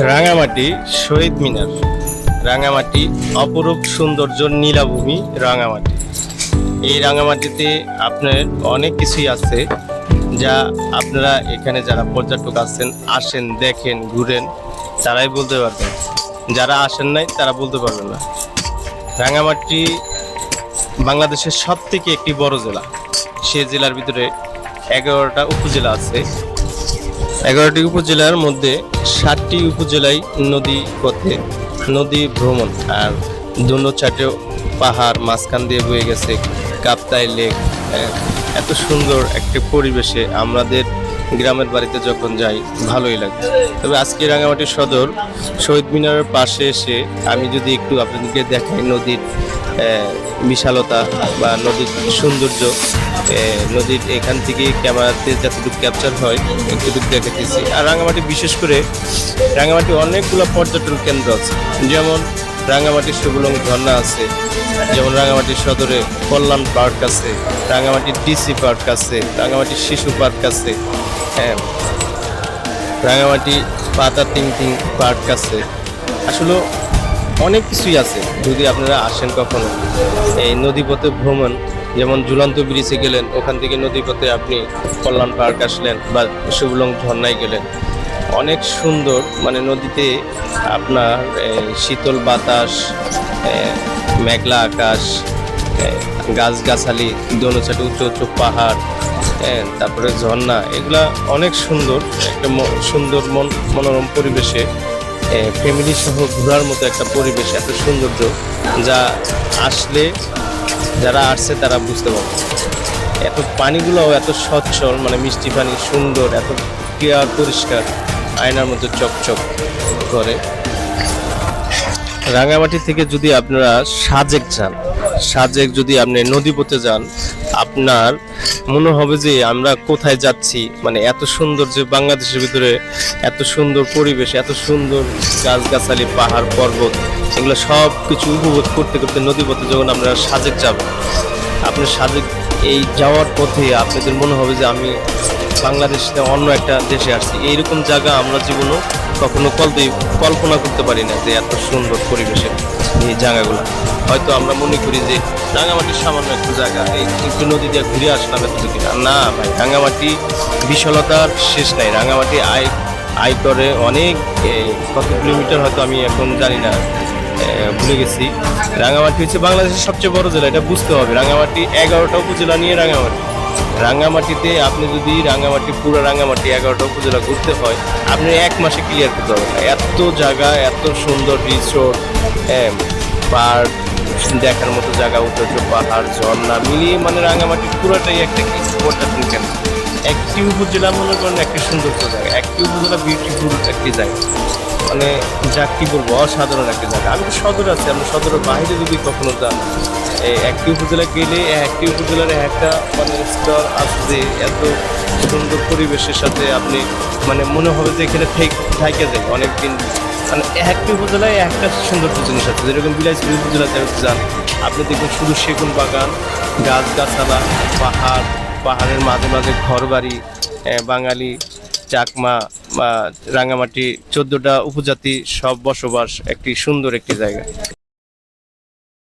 রাঙামাটি শহীদ মিনার। রাঙামাটি অপরূপ সৌন্দর্য নীলাভূমি রাঙামাটি। এই রাঙামাটিতে আপনার অনেক কিছুই আছে যা আপনারা এখানে যারা পর্যটক আছেন, আসেন, দেখেন, ঘুরেন, তারাই বলতে পারবেন। যারা আসেন নাই, তারা বলতে পারবেন না। রাঙামাটি বাংলাদেশের সব থেকে একটি বড় জেলা। সে জেলার ভিতরে এগারোটা উপজেলা আছে। এগারোটি উপজেলার মধ্যে সাতটি উপজেলায় নদী পথে নদী ভ্রমণ, আর দুনো চারটে পাহাড় মাঝখান দিয়ে বয়ে গেছে কাপ্তাই লেক। এত সুন্দর একটি পরিবেশে আমাদের গ্রামের বাড়িতে যখন যাই, ভালোই লাগে। তবে আজকে রাঙামাটি সদর শহীদ মিনারের পাশে এসে আমি যদি একটু আপনাদেরকে দেখাই নদীর বিশালতা বা নদীর সৌন্দর্য নদীর এখান থেকে ক্যামেরাতে যতটুকু ক্যাপচার হয় একটুটুকু দেখাতেছি আর রাঙামাটি বিশেষ করে রাঙামাটি অনেকগুলো পর্যটন কেন্দ্র আছে। যেমন রাঙামাটির সুবলং ঝর্ণা আছে, যেমন রাঙামাটির সদরে কল্যাণ পার্ক আছে রাঙামাটির ডিসি পার্ক আছে রাঙামাটির শিশু পার্ক আছে হ্যাঁ। রাঙামাটি পাতা তিং তিং পার্ক আছে। আসলে অনেক কিছুই আছে। যদি আপনারা আসেন কখনো এই নদীপথে ভ্রমণ যেমন ঝুলন্ত ব্রিজে গেলেন ওখান থেকে নদীপথে আপনি কল্যাণ পার্ক আসলেন বা শুভলং ঝর্ণায় গেলেন। অনেক সুন্দর মানে নদীতে আপনার শীতল বাতাস মেঘলা আকাশ গাছগাছালি দোনো সাইডে উঁচু উঁচু পাহাড় হ্যাঁ, তারপরে ঝর্ণা এগুলা অনেক সুন্দর একটা সুন্দর মন মনোরম পরিবেশে ফ্যামিলি সহ ঘোরার মতো একটা পরিবেশ, এত সৌন্দর্য যা আসলে যারা আসছে তারা বুঝতে পারবে। এত পানিগুলোও এত স্বচ্ছল মানে মিষ্টি পানি, সুন্দর, এত ক্লিয়ার পরিষ্কার, আয়নার মতো চকচক করে। রাঙামাটি থেকে যদি আপনারা সাজেক যান, সাজেক যদি আপনি নদীপথে যান আপনার মনে হবে যে আমরা কোথায় যাচ্ছি? মানে এত সুন্দর যে বাংলাদেশের ভিতরে এত সুন্দর পরিবেশ, এত সুন্দর গাছগাছালি, পাহাড়, পর্বত, এগুলো সব কিছু উপভোগ করতে করতে নদীপথে যখন আমরা সাজেক যাব আপনার সাজেক এই যাওয়ার পথে আপনাদের মনে হবে যে আমি বাংলাদেশ অন্য একটা দেশে আসছি। এইরকম জায়গা আমরা জীবনও কখনো কল্পে কল্পনা করতে পারি না যে এত সুন্দর পরিবেশের এই জায়গাগুলো। হয়তো আমরা মনে করি যে রাঙামাটির সামান্য একটু জায়গা, এই একটু নদী দিয়ে ঘুরে আসলাম এত না ভাই, রাঙামাটি বিশালতার শেষ নাই। রাঙামাটি আয় আয় করে অনেক কত কিলোমিটার হয়তো আমি এখন জানি না। ভুলে গেছি। রাঙামাটি হচ্ছে বাংলাদেশের সবচেয়ে বড় জেলা, এটা বুঝতে হবে। রাঙামাটি এগারোটা উপজেলা নিয়ে রাঙামাটি রাঙামাটিতে আপনি যদি রাঙামাটি পুরো রাঙামাটি এগারোটা উপজেলা ঘুরতে হয়, আপনি এক মাসে ক্লিয়ার করতে না। এত জায়গা, এত সুন্দর রিসোর্ট পার্ক দেখার মতো জায়গা উঁচু পাহাড়, ঝর্ণা, মিলিয়ে মানে রাঙামাটি পুরোটাই একটা কি পর্যটন কেন্দ্র একটি উপজেলা মনে করেন একটা সুন্দর জায়গা, একটি উপজেলা বিউটিফুল একটি জায়গা। মানে যা কি বলব, অসাধারণ একটা জায়গা। আমি তো সদর আছি, আমরা সদরের বাইরে যদি কখনো যান, এই একটি উপজেলা গেলে একটি উপজেলার একটা মানে স্তর আসছে এত সুন্দর পরিবেশের সাথে আপনি মানে মনে হবে যে এখানে থাকে যায় অনেকদিন। মানে একটি উপজেলায় একটা সৌন্দর্য জিনিস আছে, যেরকম বিলাসপুর উপজেলাতে যান আপনি দেখবেন শুধু সেগুন বাগান গাছ গাছালা পাহাড়, পাহাড়ের মাঝে মাঝে ঘর বাড়ি বাঙালি চাকমা বা রাঙামাটি চোদ্দটা উপজাতি সব বসবাস একটি সুন্দর একটি জায়গা।